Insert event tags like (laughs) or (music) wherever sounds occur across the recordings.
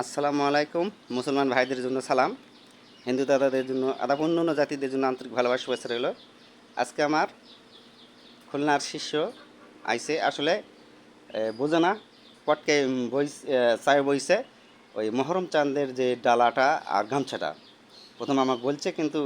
আসসালামু আলাইকুম। মুসলমান ভাইদের জন্য সালাম, হিন্দু দাদাদের জন্য, আদাব অন্য অন্য জাতিদের জন্য আন্তরিক ভালোবাসা শুভেচ্ছা রইল। আজকে আমার খুলনার শিষ্য আইসে, আসলে বোঝে না, পটকে বই চায় বইছে, ওই মহরম চাঁদের যে ডালাটা আর গামছাটা। প্রথম আমাকে বলছে, কিন্তু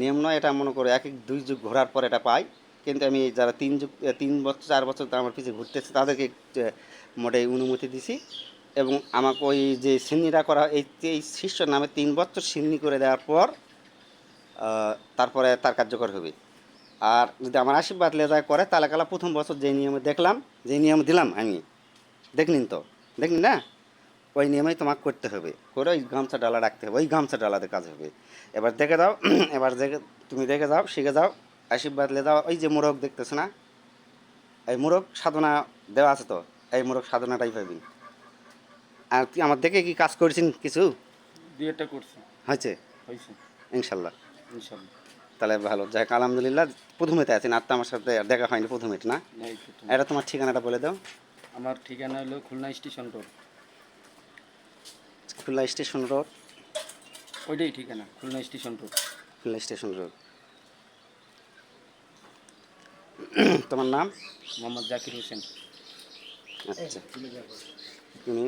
নিয়ম নয়, এটা মনে করে এক এক দুই যুগ ঘোরার পর এটা পাই। কিন্তু আমি যারা তিন যুগ তিন বছর, চার বছর আমার পিছিয়ে ঘুরতেছে, তাদেরকে মোটে অনুমতি দিছি। এবং আমাকে ওই যে সিন্নিটা করা এই এই শিষ্য নামে তিন বছর সিন্নি করে দেওয়ার পর তারপরে তার কার্যকর হবে। আর যদি আমার আশীর্বাদ লেদায় করে, তাহলে কালা প্রথম বছর যে নিয়মে দেখলাম যে নিয়ম দিলাম আমি দেখনিন তো? দেখনি না? ওই নিয়মেই তোমাকে করতে হবে। করে ওই গামছা ডালা রাখতে হবে, ওই গামছা ডালাতে কাজ হবে। এবার দেখে দাও, (clears throat) এবার দেখে, তুমি দেখে যাও, শিখে যাও, আশীর্বাদ লে যাও। ওই যে মোরগ দেখতেছো না? এই মোরগ সাধনা দেওয়া আছে তো? এই মোরগ সাধনাটাই পাবি। আর তুই আমার দেখে কি কাজ করেছেন কিছু? বিয়েটা করছি। হয়েছে? হয়েছে। ইনশাল্লাহ। ইনশাল্লাহ। তাহলে ভালো। যাক আলহামদুলিল্লাহ প্রথমেতে আছেন আর তো আমার সাথে আর দেখা হয়নি প্রথমে না? এটা তোমার ঠিকানাটা বলে দাও। আমার ঠিকানা হলো Khulna station road. Khulna station road. ওইটাই ঠিকানা Khulna station road. Khulna station road. তোমার নাম? মোহাম্মদ জাকির হোসেন। আচ্ছা। তুমি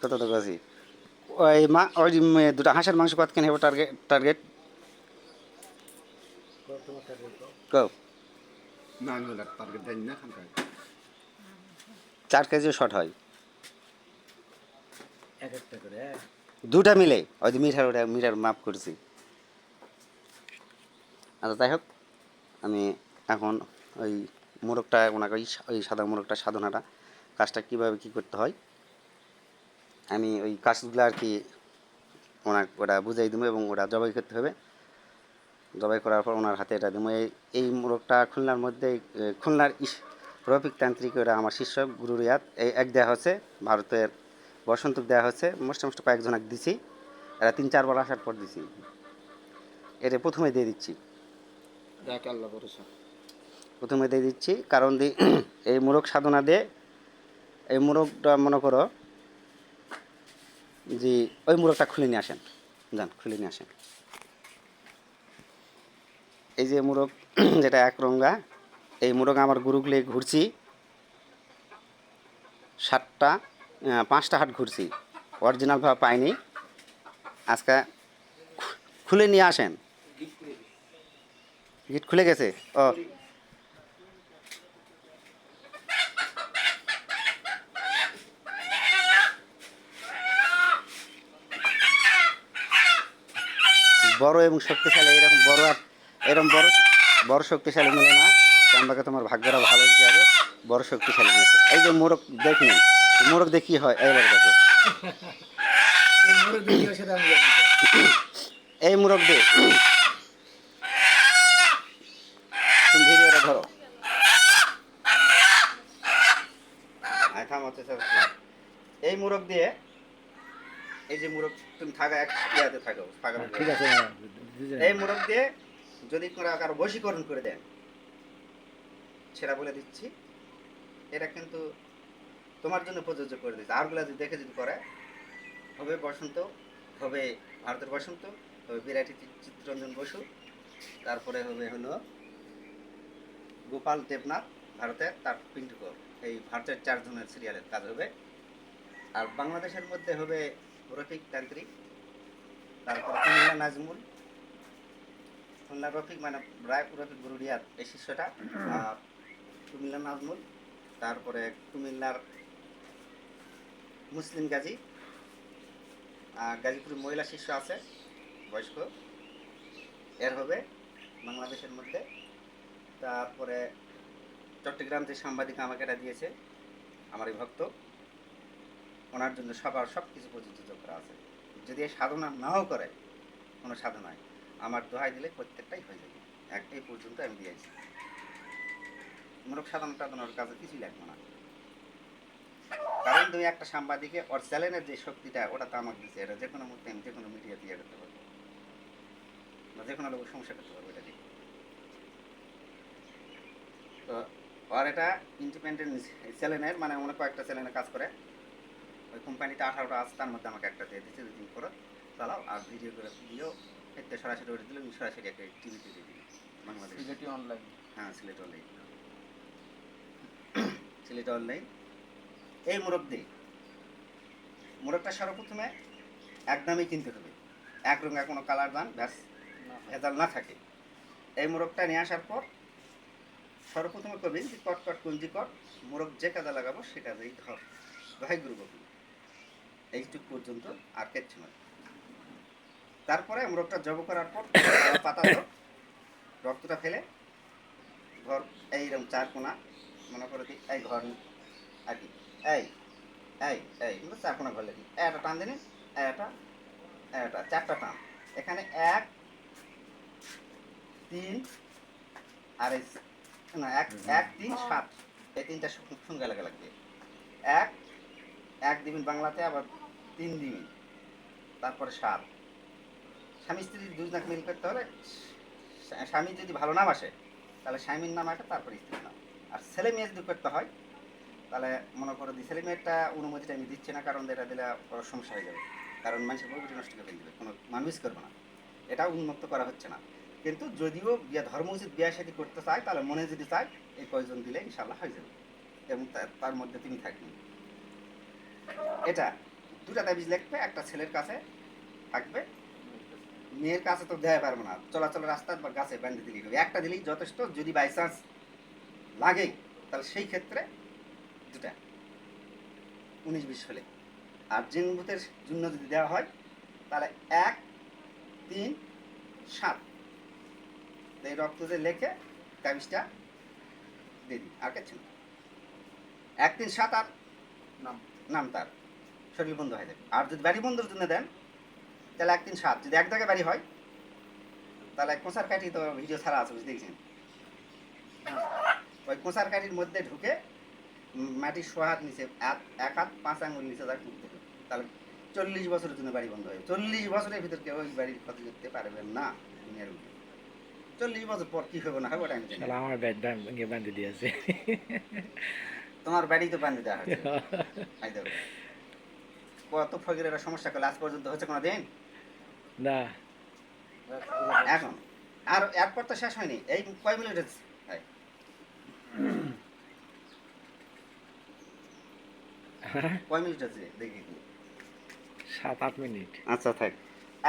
কত টাকা আছি ওই মা ওই দুটা হাঁসের মাংস কত কেন টার্গেট টার্গেট কও চার কেজিও শর্ট হয়। করে দুটা মিলে ওই যে মিঠার ওটা মিঠার মাপ করছি। আচ্ছা যাই হোক আমি এখন ওই মোরগটা ওনাকে ওই সাদা মোরগটা সাধনাটা কাজটা কীভাবে কী করতে হয় আমি ওই কাজগুলো আর কি ওনাকে ওটা বুঝাই দেবো এবং ওটা জবাই করতে হবে। জবাই করার পর ওনার হাতে এটা দেবো। এই এই মোরগটা খুলনার মধ্যে খুলনার ইস রফিক তান্ত্রিক ওরা আমার শিষ্য গুরু রিয়াদ। এই এক দেওয়া হচ্ছে ভারতের বসন্ত দেওয়া হচ্ছে। মোস্ট মোস্ট কয়েকজনকে দিছি। এরা তিন চারবার আসার পর দিছি। এটা প্রথমে দিয়ে দিচ্ছি। প্রথমে দিয়ে দিচ্ছি। কারণ এই মোরগ সাধনা দিয়ে এই মোরগটা মনে করো যে ওই মোরগটা খুলে নিয়ে আসেন। যান, খুলে নিয়ে আসেন। এই যে মোরগ (clears throat) যেটা এক রঙ্গা এই মোরগ আমার গুরুগুলি ঘুরছি। সাতটা পাঁচটা হাট ঘুরছি। অরিজিনালভাবে পাইনি। আজকে খুলে নিয়ে আসেন। গিট খুলে গেছে? ও বড় এবং শক্তিশালী এরকম বড় আর এরকম বড় বড় শক্তিশালী মেলে না। চান্দাকে তোমার ভাগ্যটা ভালো হতে হবে বড় শক্তিশালী মেয়েছে এই যে মোরগ দেখি মোরগ দেখি হয়? এইবার দেখো। এই মোরগ দে তুমি ভিডিওটা ধরো এই মোরগ দিয়ে এই যে মোরগ তুমি থাকা এক ইয়াতে থাকো ফাঁকা ঠিক আছে এই মোড়ক দিয়ে যদি কারও বশীকরণ করে দেন সেটা বলে দিচ্ছি এটা কিন্তু তোমার জন্য প্রযোজ্য করে দিচ্ছে আরগুলা যদি দেখে যদি করে হবে বসন্ত হবে ভারতের বসন্ত হবে বিরাটি চিত্তরঞ্জন বসু তারপরে হবে হলো গোপাল দেবনাথ ভারতের তার পিন্টুকর এই ভারতের চারজনের সিরিয়ালের কাজ হবে। আর বাংলাদেশের মধ্যে হবে রফিক তান্ত্রিক তারপর কুমিল্লা নাজমুল খুলনা রফিক মানে রায়পুর রফিক গুরুরিয়ার এই শিষ্যটা আর কুমিল্লা নাজমুল তারপরে কুমিল্লার মুসলিম গাজী আর গাজীপুরের মহিলা শিষ্য আছে বয়স্ক। এর হবে বাংলাদেশের মধ্যে। তারপরে চট্টগ্রাম যে সাংবাদিক আমাকে এটা দিয়েছে আমার এই ভক্ত। ওনার জন্য সবার সব কিছু প্রযোজ্য করা আছে। যদি সাধনা নাও করে, কোনো সাধনায় আমার দোহাই দিলে প্রত্যেকটাই হয়ে যাবে। এক এই পর্যন্ত আমি দিয়েছি মোরগ সাধনা টাধনার কাজে কিছুই লাগবে না। কারণ তুমি একটা সাংবাদিকে ওর চ্যানেলের যে শক্তিটা, ওটা তো আমাকে দিচ্ছে এটা যে কোনো মুহূর্তে আমি যে কোনো মিডিয়া দিয়ে করতে পারব। বা যে কোনো লোক সমস্যা করতে পারব, এটা দিয়ে। তো আর এটা ইন্ডিপেন্ডেন্ট সেলেনের মানে অনেক কয়েকটা সেলেনে কাজ করে। ওই কোম্পানিতে আঠারোটা আছে তার মধ্যে আমাকে একটা দিয়ে দিচ্ছে দুদিন করে চালাও আর ভিডিও করে দিও। এতে সরাসরি ওটা দিলে সরাসরি একটা টিভিতে দিয়ে দিই বাংলাদেশ। সিলেটি অনলাইন হ্যাঁ সিলেট অনলাইন সিলেট অনলাইন এই মোরগ দিই মোরগটা সর্বপ্রথমে একদমই কিনতে হবে। এক রঙা কোনো কালার দান ব্যাস ভেজাল না থাকে। এই মোরগটা নিয়ে আসার পর সর্বপ্রথমে করবেন যে কট কট কুঞ্জি কট মোরগ যে কাজে লাগাবো সে কাজেই ধর ভাই গুরু এইটুক পর্যন্ত আর কিচ্ছু নয়। তারপরে মোরগটা জব করার পর পাতা ধর রক্তটা ফেলে ঘর এইরকম চার কোনা মনে করে দিই এই ঘর আর কি এই এই এই কিন্তু চার কোনা ঘর লাগি একটা টান দিনি একটা একটা চারটা টান। এখানে এক তিন আর এই না এক এক তিন সাত এই তিনটা সঙ্গে লাগা লাগবে। এক এক দিবিন বাংলাতে আবার তিন দিন, তারপরে সাত। স্বামী স্ত্রীর দুজনাকে মিল করতে হলে স্বামী যদি ভালো নাম আসে, তাহলে স্বামীর নাম আগে তারপরে স্ত্রীর নাম। আর ছেলে মেয়ে যদি করতে হয়, তাহলে মনে করো ছেলে মেয়েটা অনুমতিটা আমি দিচ্ছি না, কারণ এটা দিলে বড় সমস্যা হয়ে যাবে। কারণ মানুষের বইটি নষ্ট করে দেবে কোনো মানুষ করবে না। এটা উন্মুক্ত করা হচ্ছে না। কিন্তু যদিও বিয়ে ধর্ম উচিত বিয়ে সাথে করতে চায়, তাহলে মনে যদি চায়, এই কয়জন দিলে ইনশাল্লাহ হয়ে যাবে। এবং তার মধ্যে তিনি থাকবেন। এটা দুটা তাবিজ লিখবে একটা ছেলের কাছে থাকবে। মেয়ের কাছে তো দেওয়া পারব না। চলাচল রাস্তা বা গাছে বেঁধে দিলেই হবে। একটা দিলেই যথেষ্ট, যদি বাই চান্স লাগে, তাহলে সেই ক্ষেত্রে দুটা। উনিশ, বিশ হলে। আর জিন ভূতের জন্য যদি দেওয়া হয়, তাহলে এক, তিন, সাত। এই রক্ত যে লেখে, তাবিজটা দিয়ে দিই। আর কিছু এক, তিন, সাত আর নাম। নাম তার। শরীর বন্ধ হয়ে যাবে। আর যদি বাড়ি বন্ধুর জন্য দেন তাহলে এক তিন সাত যদি এক জায়গায় বাড়ি হয় তাহলে কোঁচার কাঠি তো ভিডিও ছাড়া আছে বুঝতে দেখছেন ওই কোঁচার কাঠির মধ্যে ঢুকে মাটির সোহাত নিচে এক- হাত পাঁচ আঙুল নিচে তার ঢুকতে হবে তাহলে চল্লিশ বছরের জন্য বাড়ি বন্ধ হবে চল্লিশ বছরের ভিতর কেউ ওই বাড়ির ক্ষতি করতে পারবেন না দুনিয়ার উপরে। চল্লিশ বছর পর কি হবে না হবে ওটা আমি আমার ব্যাট ভেঙে বান্ধে দিয়েছে। তোমার বাড়ি তো বান্ধে দেওয়া হয়েছে। (laughs) কত ফকিরের সমস্যা করলে? আজ পর্যন্ত হচ্ছে কোনো দিন না। এখন। আর এরপর তো শেষ হয়নি। এই কয় মিনিট হচ্ছে কয় মিনিট হচ্ছে দেখি। সাত আট মিনিট। আচ্ছা থাক।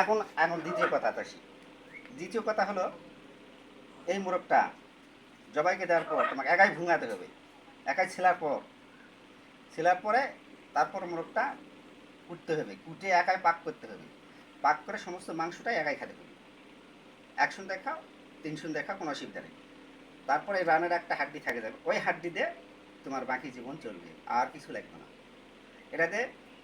এখন এখন দ্বিতীয় কথা আসি। দ্বিতীয় কথা হলো এই মোরগটা জবাইকে দেওয়ার পর তোমাকে একাই ভুঙাতে হবে। একাই ছেলার পর। ছেলার পরে তারপর মোরগটা কুটতে হবে। কুটে একাই পাক করতে হবে। পাক করে সমস্ত মাংসটাই একাই খেতে হবে। একশন দেখাও তিনশন দেখাও কোনো অসুবিধা নেই। তারপরে রানের একটা হাড্ডি থাকে যাবে ওই হাড্ডি দিয়ে তোমার বাকি জীবন চলবে, আর কিছু লাগবে না। এটাতে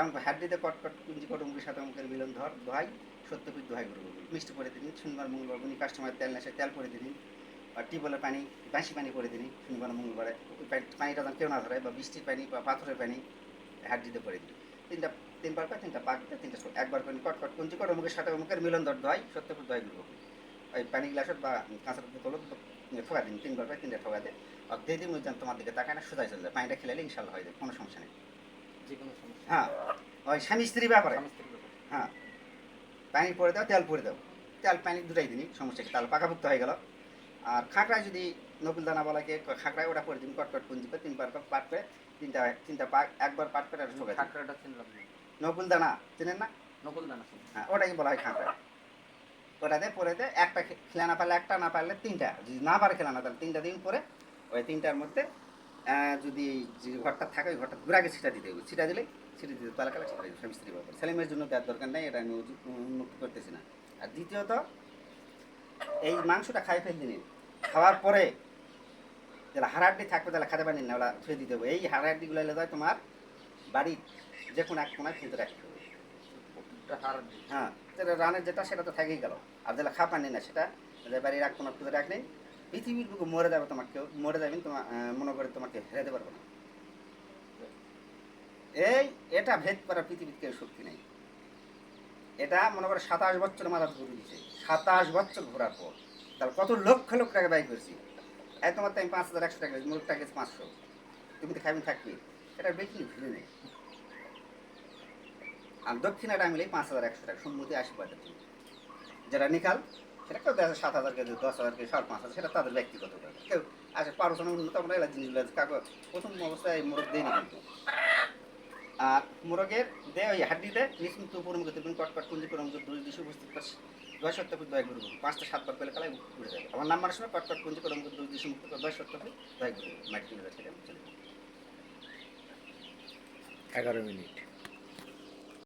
এমন হাড্ডিতে কটকট কুঞ্জি কটমুখের সাথে অমুকের মিলন, ধর, দোহাই, সত্যপিঠ দোহাই করে মিষ্টি করে দিন শনিবার, মঙ্গলবার, উনি কাস্টমার তেল নেশে তেল করে দিন আর টিউবওয়েলের পানি, বাঁশি পানি করে দিন শনিবার, মঙ্গলবারে। ওই পানিটা কেউ না ধরে, বা বৃষ্টির পানি বা পাথরের পানি, হাড্ডিতে করে দিন তিনটা তিনবার করে তিনটা পাক দিয়ে তিনটা সো- একবার করে কটকট কুঞ্জি কট অমুকের সাথে অমুকের মিলন ধর দোহাই সত্যপিঠ দোহাই করব ওই পানি গ্লাসত বা কাঁচের বোতলত ঠোকা দিন তিনবার করে তিনটা ঠোকা দেয় আর দিয়ে দিন ওই তোমার দিকে তাকায় না সোজাই চলে যায় পানিটা খেলালে ইনশাল্লাহ হয়ে যায় কোনো সমস্যা নেই। যে কোনো সমস্যা হ্যাঁ ওই স্বামী স্ত্রী ব্যাপারে। হ্যাঁ পানি পরে দাও তেল পরে দাও। তেল পানি দুটাই দিনই সমস্যা কি? তাহলে পাকাভুক্ত হয়ে গেল। আর খাঁকড়ায় যদি নকুল দানা বলাকে খাঁকড়ায় ওটা করে দিন কটকট পুঞ্জি করে তিনবার করে পাট করে তিনটা তিনটা পাক একবার পাট করে আর ঠোকা। খাকড়াটা চিনলাম নকুল দানা চেনেন না? নকল দানা। হ্যাঁ ওটাই বলা হয় খাঁকড়া ওটাতে পরে দে একটা খেলা না পারলে একটা, না পারলে তিনটা। যদি না পারে খেলা না, তাহলে তিনটা দিন পরে ওই তিনটার মধ্যে যদি যে ঘরটা থাকে, ওই ঘরটা ঘুরাকে ছিটা দিতে হবে। ছিটা দিলে ছিটে দিতে পালা কালা ছিটা দিতে স্বামী ব্যাপার। ছেলে মেয়ের জন্য দেওয়ার দরকার নেই, এটা আমি উন্মুক্ত করতেছি না। আর দ্বিতীয়ত, এই মাংসটা খাই ফেল দিন খাওয়ার পরে যারা হাড়াড্ডি থাকবে, তাহলে খাতে পারেন না, ওরা ছুঁয়ে দিতে হবে। এই হাড়াড্ডিগুলো এলে যায় তোমার বাড়ির যে কোনো এক কোনায় ফেলতে রাখতে হবে। হ্যাঁ রানের যেটা সেটা তো থেকেই গেল। আর যেটা খাপা নেই না সেটা। বাড়ির এক কোনো খুঁজে রাখলেন পৃথিবীর বুকে মরে যাবে তোমাকে কেউ মরে যাবেন তোমার মনে করে তোমাকে হেরাতে পারব না। এই এটা ভেদ করার পৃথিবীর কেউ শক্তি নেই। এটা মনে করে সাতাশ বছর মাথা ঘুরে দিচ্ছে সাতাশ বছর ঘোরার পর। তার কত লক্ষ লক্ষ টাকা ব্যয় করছি? এই তোমার তো আমি পাঁচ হাজার একশো টাকা মোট টাকা পাঁচশো। তুমি তো খাবেন থাকবি। এটা বেশি ভুলে নেই। আর দক্ষিণাটা মিলে পাঁচ হাজার একশো টাকা, সম্মতি আশীর্বাদ যেটা নিকাল, সেটা কেউ দেখা সাত হাজার কেজি দশ হাজার কেজি সাড়ে পাঁচ হাজার, সেটা তাদের ব্যক্তিগত কেউ আসে পারো না উন্নত, আমরা এলা জিনিসগুলো। কাকু, প্রথম অবস্থায় মোরগ দেয় না কিন্তু। আর মোরগের দে ওই হাড্ডি দেয় নিশ্চিন্ত উপর মুখে তুমি কট কট কুঞ্জি করে দুই দিশে উপস্থিত করছি দশ ফুট দয় গুরু পাঁচটা সাতবার পেলে কালাই উড়ে যাবে। আমার নাম্বার সময় কট কট কুঞ্জি করে দুই দিশে মুক্ত দশ ফুট দয় গুরু মাটি যাচ্ছে এগারো মিনিট।